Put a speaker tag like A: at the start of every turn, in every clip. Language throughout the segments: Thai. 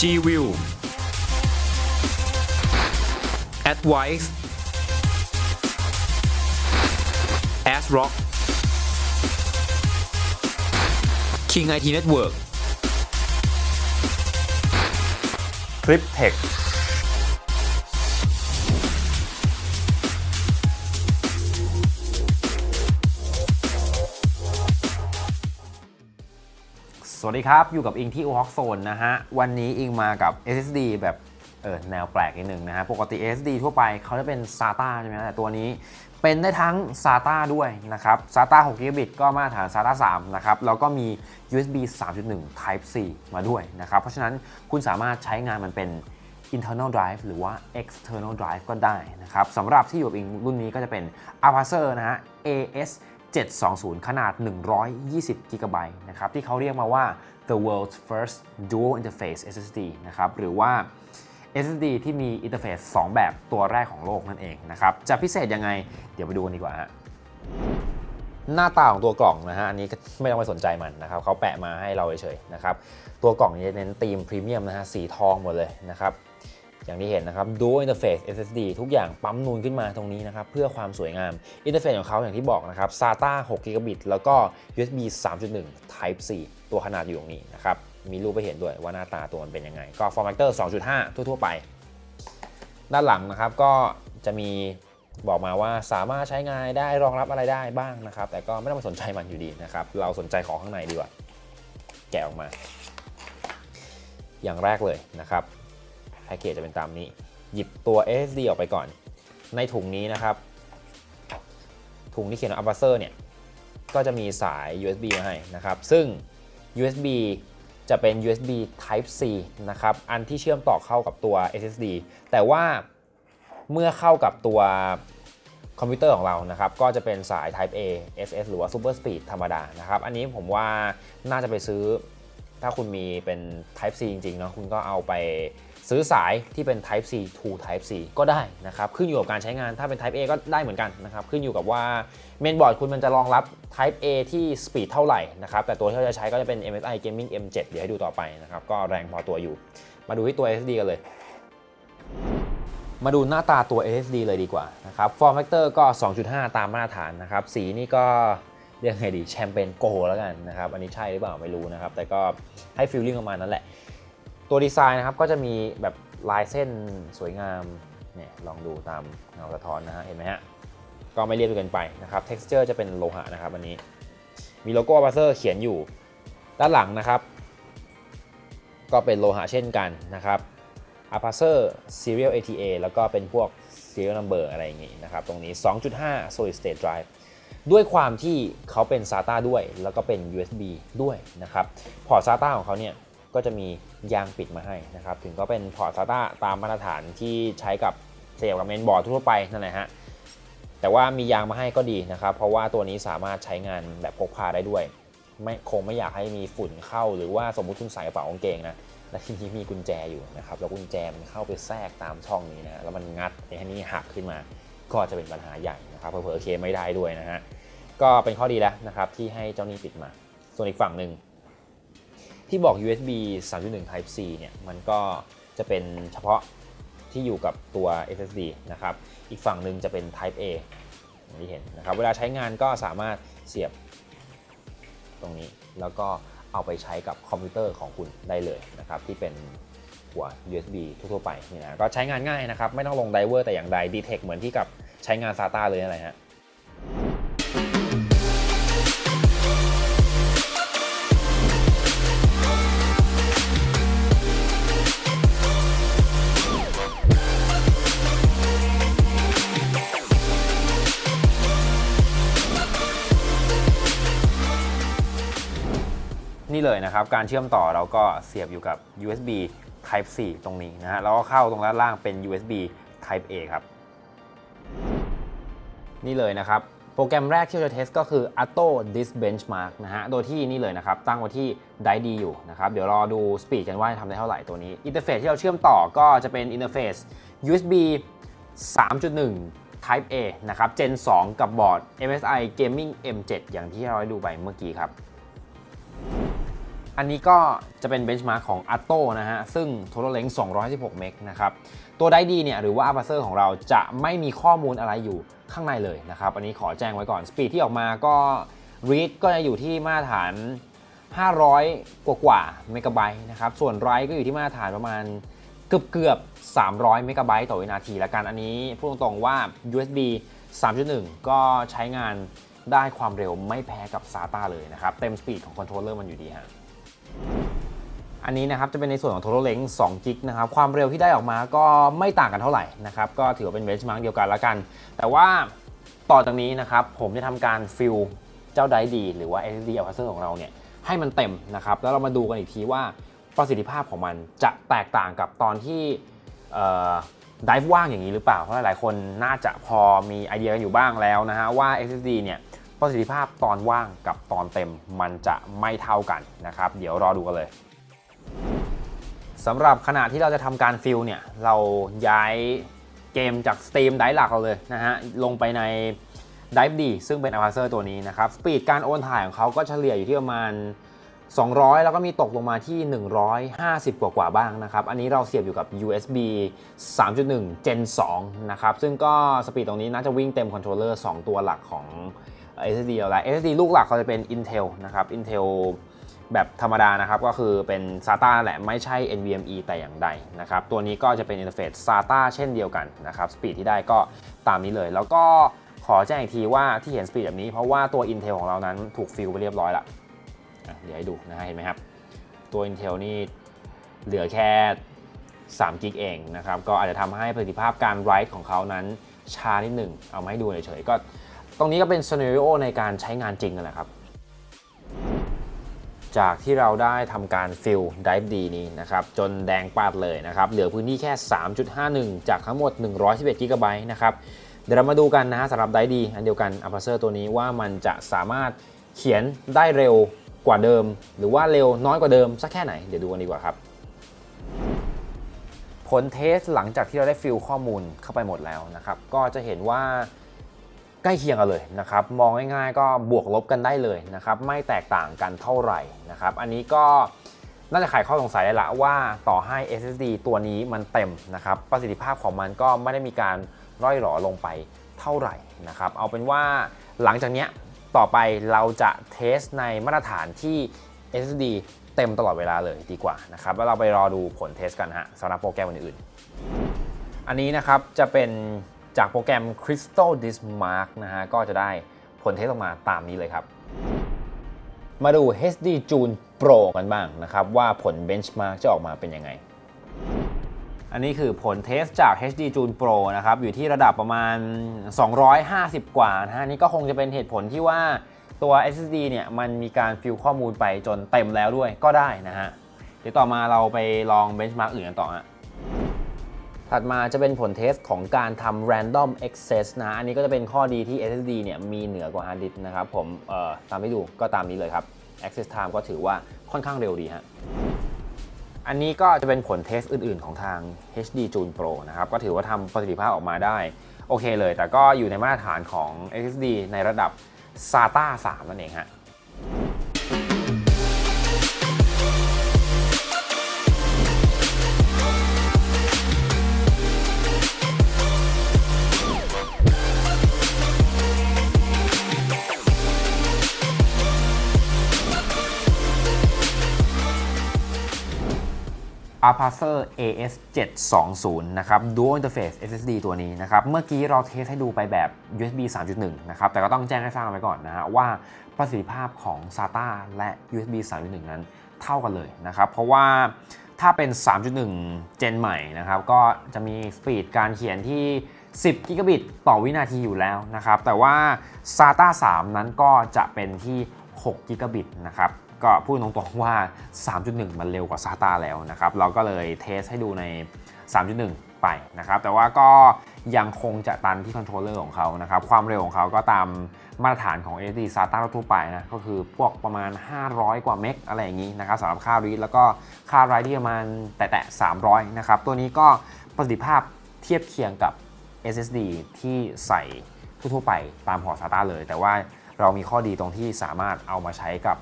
A: G-View Advice ASRock King IT Network. Cryptech
B: สวัสดีครับ อยู่กับอิงที่ u h o k Zone นะฮะ วันนี้อิงมากับ SSD แบบเออแนวแปลกนิดหนึ่งนะฮะ ปกติ SSD ทั่วไปเขาจะเป็น SATA ใช่ไหมแต่ตัวนี้เป็นได้ทั้ง SATA ด้วยนะครับ SATA 6 GB ก็มาตรฐาน SATA 3 นะครับ แล้วก็มี USB 3.1 Type C มาด้วยนะครับ เพราะฉะนั้นคุณสามารถใช้งานมันเป็น internal drive หรือว่า external drive ก็ได้นะครับสำหรับที่อยู่กับอิงรุ่นนี้ก็จะเป็น Apacer นะฮะ AS 720 ขนาด 120 g b นะครับ ที่เขาเรียกมาว่า the world's first dual interface SSD นะครับ หรือว่า SSD ที่มีอินเทอร์เฟซ2แบบตัวแรกของโลกนั่นเองนะครับ จะพิเศษยังไง เดี๋ยวไปดูกันดีกว่าฮะหน้าตาของตัวกล่องนะฮะ อันนี้ไม่ต้องไปสนใจมันนะครับเขาแปะมาให้เราเฉยๆนะครับ ตัวกล่องนี้เน้นธีมพรีเมียมนะฮะ สีทองหมดเลยนะครับ อย่างที่เห็นนะครับ Dual Interface SSD ทุกอย่างปั๊มนูนขึ้นมาตรงนี้นะครับ เพื่อความสวยงาม อินเทอร์เฟซของเขาอย่างที่บอกนะครับ SATA 6 g b แล้วก็ USB 3.1 Type C ตัวขนาดอยู่ตรงนี้นะครับ มีรูปไปเห็นด้วยว่าหน้าตาตัวมันเป็นยังไง ก็ Form Factor 2.5 ทั่ว ๆ ไป ด้านหลังนะครับก็จะมีบอกมาว่าสามารถใช้งานได้รองรับอะไรได้บ้างนะครับ แต่ก็ไม่ต้องไปสนใจมันอยู่ดีนะครับ เราสนใจของข้างในดีกว่า แกะออกมา อย่างแรกเลยนะครับ พ็กเกจจะเป็นตามนี้ หยิบตัว SSD ออกไปก่อน ในถุงนี้นะครับ ถุงที่เขียนว่า Apacer เนี่ย ก็จะมีสาย USB มาให้นะครับ ซึ่ง USB จะเป็น USB Type C นะครับ อันที่เชื่อมต่อเข้ากับตัว SSD แต่ว่าเมื่อเข้ากับตัวคอมพิวเตอร์ของเรานะครับ ก็จะเป็นสาย Type A SS หรือว่า Super Speed ธรรมดานะครับ อันนี้ผมว่าน่าจะไปซื้อ ถ้าคุณมีเป็น Type C จริงๆเนาะคุณก็เอาไป ซื้อสายที่เป็น Type C to Type C ก็ได้นะครับ ขึ้นอยู่กับการใช้งานถ้าเป็น Type A ก็ได้เหมือนกันนะครับ ขึ้นอยู่กับว่าเมนบอร์ดคุณมันจะรองรับ Type A ที่ Speed เท่าไหร่นะครับ แต่ตัวที่เราจะใช้ก็จะเป็น MSI Gaming M7 เดี๋ยวให้ดูต่อไปนะครับ ก็แรงพอตัวอยู่ มาดูที่ตัว SSD กันเลย มาดูหน้าตาตัว SSD เลยดีกว่านะครับ Form Factor ก็ 2.5 ตามมาตรฐานนะครับ สีนี่ก็เรียกไงดีแชมเปญโกแล้วกันนะครับ อันนี้ใช่หรือเปล่าไม่รู้นะครับ แต่ก็ให้ฟีลลิ่งประมาณนั้นแหละ ตัวดีไซน์นะครับก็จะมีแบบลายเส้นสวยงามเนี่ยลองดูตามเงาสะท้อนนะฮะเห็นไหมฮะก็ไม่เรียบเกินไปนะครับ texture จะเป็นโลหะนะครับอันนี้ มีโลโก้ a า a เซอร์เขียนอยู่ด้านหลังนะครับ ก็เป็นโลหะเช่นกันนะครับ a p a c e r Serial ATA แล้วก็เป็นพวก Serial Number อะไรอย่างงี้นะครับ ตรงนี้ 2.5 Solid State Drive ด้วยความที่เขาเป็น SATA ด้วย แล้วก็เป็น USB ด้วยนะครับ พอร์ต SATA ของเขาเนี่ย ก็จะมียางปิดมาให้นะครับ ถึงก็เป็นพอร์ต SATA ตามมาตรฐานที่ใช้กับเสียบกับเมนบอร์ดทั่วไปนั่นแหละฮะแต่ว่ามียางมาให้ก็ดีนะครับ เพราะว่าตัวนี้สามารถใช้งานแบบพกพาได้ด้วย ไม่คงไม่อยากให้มีฝุ่นเข้า หรือว่าสมมุติคุณใส่กระเป๋ากางเกงนะและทีนี้มีกุญแจอยู่นะครับแล้วกุญแจมันเข้าไปแทรกตามช่องนี้นะแล้วมันงัดไอ้นี้หักขึ้นมา ก็จะเป็นปัญหาใหญ่นะครับเผลอๆเคไม่ได้ด้วยนะฮะก็เป็นข้อดีแล้วนะครับที่ให้เจ้านี้ปิดมา ส่วนอีกฝั่งหนึ่ง ที่บอก USB 3.1 Type C เนี่ยมันก็จะเป็นเฉพาะที่อยู่กับตัว SSD นะครับ อีกฝั่งหนึ่งจะเป็น Type A อย่างที่เห็นนะครับ เวลาใช้งานก็สามารถเสียบตรงนี้แล้วก็เอาไปใช้กับคอมพิวเตอร์ของคุณได้เลยนะครับ ที่เป็นหัว USB ทั่วไปนี่นะก็ใช้งานง่ายนะครับ ไม่ต้องลงไดเวอร์แต่อย่างใด Detect เหมือนที่กับใช้งาน SATA เลยนั่นแหละฮะ นี่เลยนะครับ การเชื่อมต่อเราก็เสียบอยู่กับ USB Type C ตรงนี้นะฮะแล้วก็เข้าตรงด้านล่างเป็น USB Type A ครับ นี่เลยนะครับ โปรแกรมแรกที่เราจะเทสก็คือ Atto Disk Benchmark นะฮะ โดยที่นี่เลยนะครับ ตั้งไว้ที่ Drive D อยู่นะครับ เดี๋ยวรอดูสปีดกันว่าจะทำได้เท่าไหร่ตัวนี้ อินเทอร์เฟซที่เราเชื่อมต่อก็จะเป็นอินเทอร์เฟซ USB 3.1 Type A นะครับ Gen 2 กับบอร์ด MSI Gaming M7 อย่างที่เราได้ดูไปเมื่อกี้ครับ อันนี้ก็จะเป็นเบนช์มาร์กของ Atto นะฮะ ซึ่ง Total Length 216 เมกนะครับ ตัวไดดีเนี่ยหรือว่า a p a c e r ของเราจะไม่มีข้อมูลอะไรอยู่ข้างในเลยนะครับ อันนี้ขอแจ้งไว้ก่อน สปีดที่ออกมาก็ read ก็จะอยู่ที่มาตรฐาน 500 กว่ากว่าเมกะไบต์นะครับ ส่วน write ก็อยู่ที่มาตรฐานประมาณเกือบเกือบ 300 เมกะไบต์ต่อวินาทีละกัน อันนี้พูดตรงๆว่า USB 3.1 ก็ใช้งานได้ความเร็วไม่แพ้กับ SATA เลยนะครับ เต็มสปีดของคอนโทรลเลอร์มันอยู่ดีฮะ อันนี้นะครับจะเป็นในส่วนของ Total Length 2 g ิกนะครับความเร็วที่ได้ออกมาก็ไม่ต่างกันเท่าไหร่นะครับก็ถือว่าเป็นเบนช์มาร์กเดียวกันละกัน แต่ว่าต่อจากนี้นะครับผมจะทำการฟิลเจ้าไดดีหรือว่า SSD a p a c e r ของเราเนี่ยให้มันเต็มนะครับแล้วเรามาดูกันอีกทีว่าประสิทธิภาพของมันจะแตกต่างกับตอนที่ดิฟว่างอย่างนี้หรือเปล่า เพราะหลายคนน่าจะพอมีไอเดียกันอยู่บ้างแล้วนะฮะว่า SSD เนี่ยประสิทธิภาพตอนว่างกับตอนเต็มมันจะไม่เท่ากันนะครับ เดี๋ยวรอดูกันเลย สำหรับขณะที่เราจะทำการฟิลเนี่ย เราย้ายเกมจาก Steam ไดร์หลักเราเลยนะฮะ ลงไปใน Dive D ซึ่งเป็น a p a c e r ตัวนี้นะครับ สปีดการโอนถ่ายของเขาก็เฉลี่ยอยู่ที่ประมาณ 200 แล้วก็มีตกลงมาที่ 150 กว่ากว่าบ้างนะครับ อันนี้เราเสียบอยู่กับ USB 3.1 Gen 2 นะครับ ซึ่งก็สปีดตรงนี้น่าจะวิ่งเต็มคอนโทรลเลอร์2ตัวหลักของ SSD เราแล้ว SSD ลูกหลักเขาจะเป็น Intel นะครับ Intel แบบธรรมดานะครับ ก็คือเป็น SATA นั่นแหละไม่ใช่ NVMe แต่อย่างใดนะครับ ตัวนี้ก็จะเป็นอินเทอร์เฟซ SATA เช่นเดียวกันนะครับสปีดที่ได้ก็ตามนี้เลย แล้วก็ขอแจ้งอีกทีว่าที่เห็นสปีดแบบนี้เพราะว่าตัว Intel ของเรานั้นถูกฟิลไปเรียบร้อยละเดี๋ยวให้ดูนะฮะเห็นไหมครับ ตัว Intel นี่เหลือแค่3กิกเองนะครับ ก็อาจจะทำให้ประสิทธิภาพการ write ของเขานั้นช้านิดหนึ่งเอามาให้ดูเฉยๆก็ ตรงนี้ก็เป็น scenario ในการใช้งานจริงนั่นแหละครับ จากที่เราได้ทำการฟิล Dive D นี้นะครับ จนแดงปาดเลยนะครับ เหลือพื้นที่แค่ 3.51 จากทั้งหมด 111 g b นะครับ เดี๋ยวเรามาดูกันนะฮะสำหรับ Dive D อันเดียวกัน a p a c e r ตัวนี้ว่ามันจะสามารถเขียนได้เร็วกว่าเดิม หรือว่าเร็วน้อยกว่าเดิมสักแค่ไหน เดี๋ยวดูกันดีกว่าครับผลเทสหลังจากที่เราได้ฟิลข้อมูลเข้าไปหมดแล้วนะครับ ก็จะเห็นว่า ใกล้เคียงกันเลยนะครับ มองง่ายๆก็บวกลบกันได้เลยนะครับ ไม่แตกต่างกันเท่าไหร่นะครับ อันนี้ก็น่าจะไขข้อสงสัยได้ละว่าต่อให้ SSD ตัวนี้มันเต็มนะครับ ประสิทธิภาพของมันก็ไม่ได้มีการร่อยหรอลงไปเท่าไหร่นะครับ เอาเป็นว่าหลังจากเนี้ยต่อไปเราจะเทสในมาตรฐานที่ SSD เต็มตลอดเวลาเลยดีกว่านะครับ แล้วเราไปรอดูผลเทสกันฮะสำหรับโปรแกรมอื่นๆ อันนี้นะครับจะเป็น จากโปรแกรม Crystal Disk Mark นะฮะก็จะได้ผลเทสออกมาตามนี้เลยครับ มาดู HD June Pro กันบ้างนะครับ ว่าผล Benchmark จะออกมาเป็นยังไง อันนี้คือผลเทสจาก HD June Pro นะครับ อยู่ที่ระดับประมาณ 250 กว่านะฮะนี่ก็คงจะเป็นเหตุผลที่ว่าตัว SSD เนี่ยมันมีการฟิลข้อมูลไปจนเต็มแล้วด้วยก็ได้นะฮะเดี๋ยวต่อมาเราไปลอง Benchmark อื่นกันต่อฮะ ถัดมาจะเป็นผลเทสของการทำ random access นะ อันนี้ก็จะเป็นข้อดีที่ SSD เนี่ยมีเหนือกว่า hard disk นะครับผมเอ่อตามให้ดูก็ตามนี้เลยครับ access time ก็ถือว่าค่อนข้างเร็วดีฮะอันนี้ก็จะเป็นผลเทสอื่นๆของทาง HD June Pro นะครับ ก็ถือว่าทำประสิทธิภาพออกมาได้ โอเคเลย แต่ก็อยู่ในมาตรฐานของ SSD ในระดับ SATA 3 นั่นเองฮะ a p a c e r AS 720นะครับ Dual Interface SSD ตัวนี้นะครับ เมื่อกี้เราเทสให้ดูไปแบบ USB 3.1 นะครับ แต่ก็ต้องแจ้งให้ทราบไว้ก่อนนะฮะว่าประสิทธิภาพของ SATA และ USB 3.1 นั้นเท่ากันเลยนะครับ เพราะว่าถ้าเป็น 3.1 Gen ใหม่นะครับ ก็จะมีสปีดการเขียนที่ 10 กิกะบิตต่อวินาทีอยู่แล้วนะครับ แต่ว่า SATA 3 นั้นก็จะเป็นที่ 6 กิกะบิตนะครับ ก็พูดตรงๆว่า 3.1 มันเร็วกว่า SATA แล้วนะครับ เราก็เลยเทสให้ดูใน 3.1 ไปนะครับ แต่ว่าก็ยังคงจะตันที่คอนโทรลเลอร์ของเขานะครับ ความเร็วของเขาก็ตามมาตรฐานของ SSD SATA ทั่วไปนะ ก็คือพวกประมาณ 500 กว่าเมกอะไรอย่างนี้นะครับสำหรับค่ารีดแล้วก็ค่าไรที่ประมาณแตะๆ300 นะครับ ตัวนี้ก็ประสิทธิภาพเทียบเคียงกับ SSD ที่ใส่ทั่วๆไปตามพอร์ต SATA เลย แต่ว่าเรามีข้อดีตรงที่สามารถเอามาใช้กับ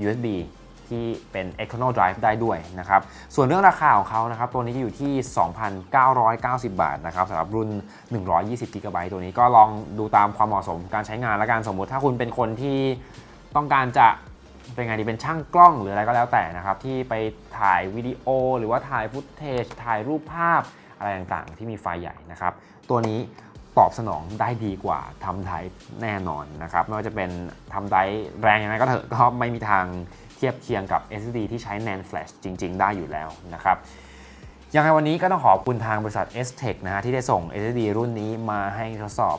B: USB ที่เป็น external drive ได้ด้วยนะครับ ส่วนเรื่องราคาของเขานะครับ ตัวนี้จะอยู่ที่ 2,990 บาทนะครับสำหรับรุ่น 120 g b ตัวนี้ก็ลองดูตามความเหมาะสมการใช้งานและการสมมุติถ้าคุณเป็นคนที่ต้องการจะเป็นไงดีเป็นช่างกล้องหรืออะไรก็แล้วแต่นะครับ ที่ไปถ่ายวิดีโอ หรือว่าถ่ายฟุตเทจถ่ายรูปภาพอะไรต่างๆ ที่มีไฟล์ใหญ่นะครับ ตัวนี้ ตอบสนองได้ดีกว่าทำไทป์แน่นอนนะครับไม่ว่าจะเป็นทำไดแรงยังไงก็เถอะก็ไม่มีทางเทียบเคียงกับ SSD ที่ใช้ NAND Flash จริง ๆ ได้อยู่แล้วนะครับยังไงวันนี้ก็ต้องขอบคุณทางบริษัท s t e c h นะฮะที่ได้ส่ง SSD รุ่นนี้มาให้ทดสอบ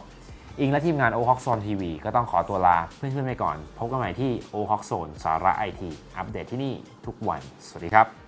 B: อิงและทีมงาน o h o k Zone TV ก็ต้องขอตัวลาเพื่อนๆไปก่อน พบกันใหม่ที่ o h o k Zone สาระไอทีอัปเดตที่นี่ทุกวัน สวัสดีครับ